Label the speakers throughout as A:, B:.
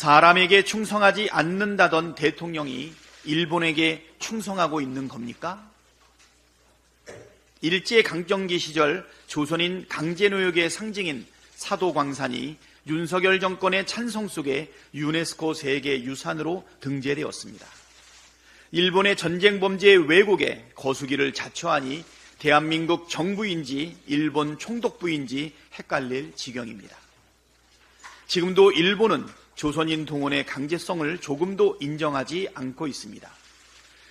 A: 사람에게 충성하지 않는다던 대통령이 일본에게 충성하고 있는 겁니까? 일제 강점기 시절 조선인 강제노역의 상징인 사도광산이 윤석열 정권의 찬성 속에 유네스코 세계 유산으로 등재되었습니다. 일본의 전쟁 범죄 왜곡에 거수기를 자처하니 대한민국 정부인지 일본 총독부인지 헷갈릴 지경입니다. 지금도 일본은 조선인 동원의 강제성을 조금도 인정하지 않고 있습니다.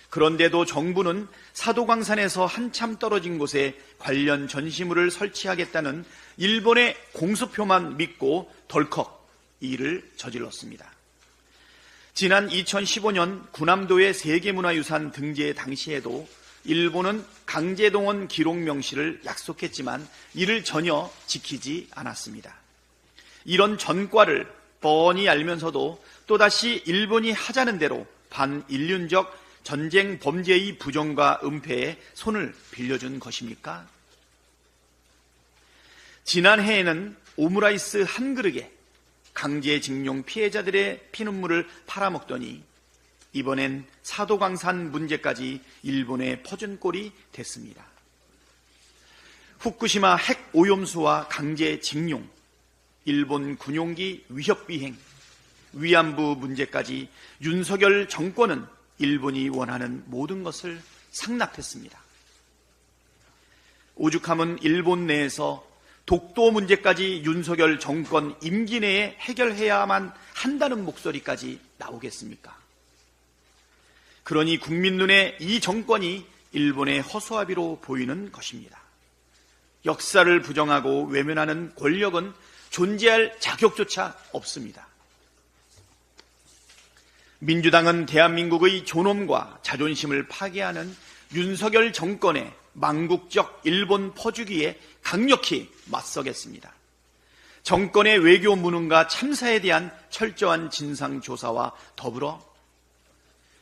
A: 그런데도 정부는 사도광산에서 한참 떨어진 곳에 관련 전시물을 설치하겠다는 일본의 공수표만 믿고 덜컥 일을 저질렀습니다. 지난 2015년 구남도의 세계문화유산 등재 당시에도 일본은 강제동원 기록 명시를 약속했지만 이를 전혀 지키지 않았습니다. 이런 전과를 뻔히 알면서도 또다시 일본이 하자는 대로 반인륜적 전쟁 범죄의 부정과 은폐에 손을 빌려준 것입니까? 지난해에는 오므라이스 한 그릇에 강제징용 피해자들의 피눈물을 팔아먹더니 이번엔 사도광산 문제까지 일본에 퍼준 꼴이 됐습니다. 후쿠시마 핵 오염수와 강제징용, 일본 군용기 위협 비행, 위안부 문제까지 윤석열 정권은 일본이 원하는 모든 것을 상납했습니다. 오죽하면 일본 내에서 독도 문제까지 윤석열 정권 임기 내에 해결해야만 한다는 목소리까지 나오겠습니까? 그러니 국민 눈에 이 정권이 일본의 허수아비로 보이는 것입니다. 역사를 부정하고 외면하는 권력은 존재할 자격조차 없습니다. 민주당은 대한민국의 존엄과 자존심을 파괴하는 윤석열 정권의 망국적 일본 퍼주기에 강력히 맞서겠습니다. 정권의 외교 무능과 참사에 대한 철저한 진상조사와 더불어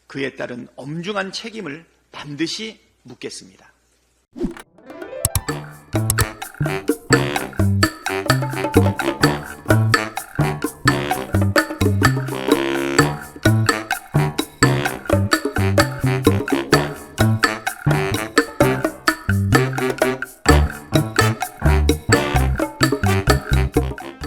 A: 그에 따른 엄중한 책임을 반드시 묻겠습니다.